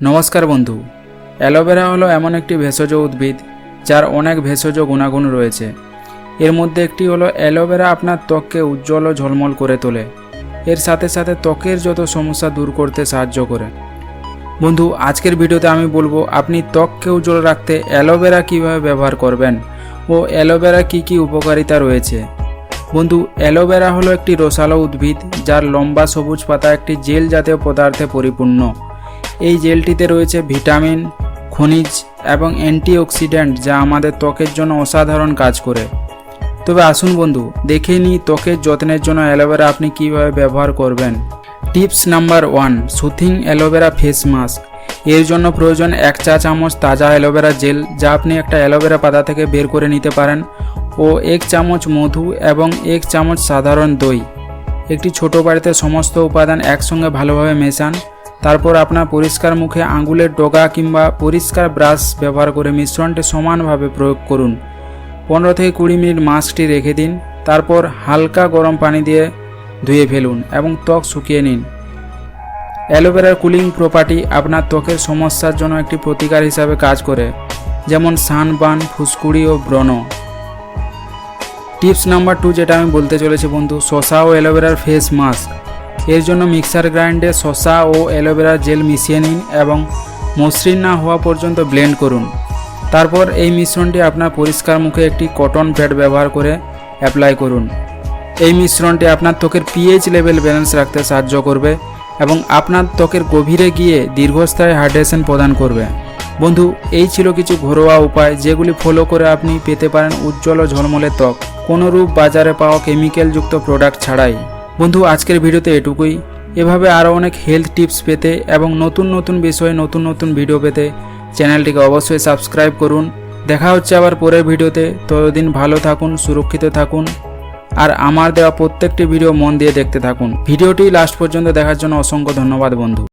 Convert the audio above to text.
নমস্কার বন্ধু। অ্যালোভেরা হলো এমন একটি ভেষজ উদ্ভিদ যার অনেক ভেষজ গুণাগুণ রয়েছে। এর মধ্যে একটি হলো অ্যালোভেরা আপনার ত্বককে উজ্জ্বল ও ঝলমল করে তোলে। এর সাথে সাথে ত্বকের যত সমস্যা দূর করতে সাহায্য করে। বন্ধু, আজকের ভিডিওতে আমি বলব, আপনি ত্বককে উজ্জ্বল রাখতে অ্যালোভেরা কীভাবে ব্যবহার করবেন ও অ্যালোভেরা কী কী উপকারিতা রয়েছে। বন্ধু, অ্যালোভেরা হলো একটি রসালো উদ্ভিদ যার লম্বা সবুজ পাতা একটি জেল জাতীয় পদার্থে পরিপূর্ণ। এই জেলটিতে রয়েছে ভিটামিন, খনিজ এবং অ্যান্টিঅক্সিডেন্ট যা আমাদের ত্বকের জন্য অসাধারণ কাজ করে। তবে আসুন বন্ধু, দেখে নিই ত্বকের যত্নের জন্য অ্যালোভেরা আপনি কীভাবে ব্যবহার করবেন। Tips number one, soothing aloe vera face mask. এর জন্য প্রয়োজন এক চা চামচ তাজা অ্যালোভেরা জেল, যা আপনি একটা অ্যালোভেরা পাতা থেকে বের করে নিতে পারেন, ও এক চামচ মধু এবং এক চামচ সাধারণ দই। একটি ছোট বাড়িতে সমস্ত উপাদান একসঙ্গে ভালোভাবে মেশান তারপর আপনার পরিষ্কার মুখে আঙুলের ডগা কিংবা পরিষ্কার ব্রাশ ব্যবহার করে মিশ্রণটি সমানভাবে প্রয়োগ করুন। পনেরো থেকে কুড়ি মিনিট মাস্কটি রেখে দিন। তারপর হালকা গরম পানি দিয়ে ধুয়ে ফেলুন এবং ত্বক শুকিয়ে নিন। অ্যালোভেরার কুলিং প্রপার্টি আপনার ত্বকের সমস্যার জন্য একটি প্রতিকার হিসাবে কাজ করে, যেমন সানবার্ন ফুসকুড়ি ও ব্রণ। টিপস নাম্বার টু যেটা আমি বলতে চলেছি বন্ধু, শশা ও অ্যালোভেরার ফেস মাস্ক। এর জন্য মিক্সার গ্রাইন্ডে শসা ও অ্যালোভেরা জেল মিশিয়ে নিন এবং মসৃণ না হওয়া পর্যন্ত ব্লেন্ড করুন। তারপর এই মিশ্রণটি আপনার পরিষ্কার মুখে একটি কটন প্যাড ব্যবহার করে অ্যাপ্লাই করুন। এই মিশ্রণটি আপনার ত্বকের পিএইচ লেভেল ব্যালেন্স রাখতে সাহায্য করবে এবং আপনার ত্বকের গভীরে গিয়ে দীর্ঘস্থায়ী হাইড্রেশন প্রদান করবে। বন্ধু, এই ছিল কিছু ঘরোয়া উপায় যেগুলি ফলো করে আপনি পেতে পারেন উজ্জ্বল ও ঝলমলে ত্বক। কোনো রূপ বাজারে পাওয়া কেমিক্যালযুক্ত প্রোডাক্ট ছাড়াই। বন্ধু, আজকের ভিডিওতে এটুকুই। এভাবে আরও অনেক হেলথ টিপস পেতে এবং নতুন নতুন বিষয়ে নতুন নতুন ভিডিও পেতে চ্যানেলটিকে অবশ্যই সাবস্ক্রাইব করুন। দেখা হচ্ছে আবার পরের ভিডিওতে। ততদিন ভালো থাকুন, সুরক্ষিত থাকুন আর আমার দেওয়া প্রত্যেকটি ভিডিও মন দিয়ে দেখতে থাকুন। ভিডিওটি লাস্ট পর্যন্ত দেখার জন্য অসংখ্য ধন্যবাদ বন্ধু।